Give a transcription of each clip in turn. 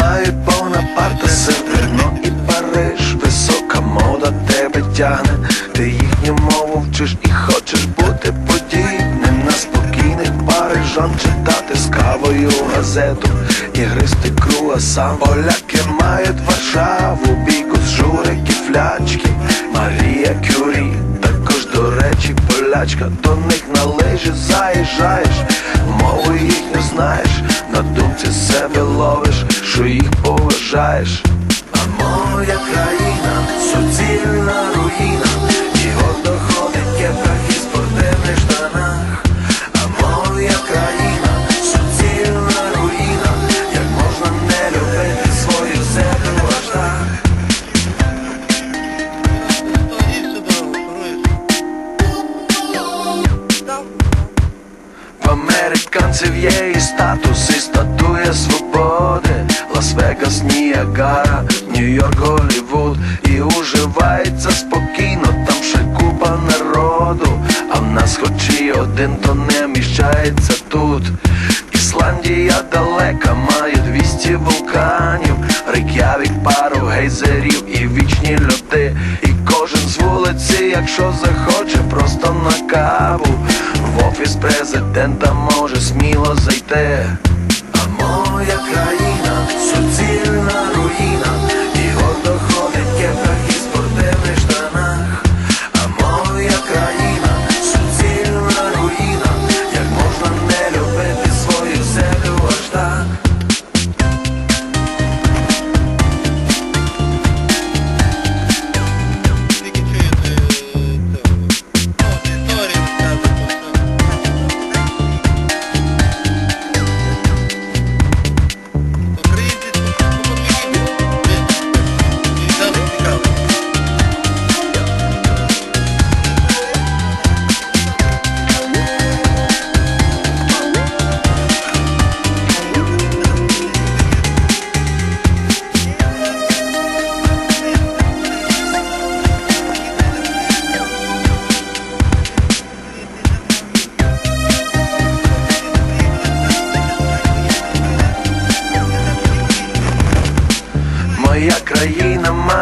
мають Бонапарта Северно і Париж, висока мода тебе тягне, ти їхню мову вчиш і хочеш бути подібним. На спокійних парижан читати з кавою газету. І гристи круасан. Поляки мають Варшаву, бійку з журики, флячки, Марія Кюрі, також до речі, полячка, до них на лижі заїжджаєш, мову їхню знаєш, на думці себе ловиш, що їх поважаєш. А моя країна суцільна руїна, і гордо ходить кепках і спортивних штанах. А моя країна суцільна руїна, як можна не любити свою землю аж так. В американців є і статус, і статуя свободи Лас-Вегас, Ніагара, Нью-Йорк, Голлівуд І уживається спокійно, там ще купа народу. А в нас хоч і один, то не вміщається тут. Ісландія далека, має 200 вулканів. Рейк'явік, пару гейзерів і вічні льоди І кожен з вулиці, якщо захоче, просто на каву. В офіс президента може сміло зайти. А моя країна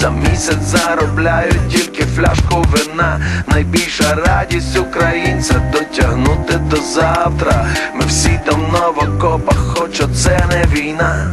За місяць заробляють тільки фляжку вина. Найбільша радість українця дотягнути до завтра. Ми всі давно в окопах, хоч оце не війна.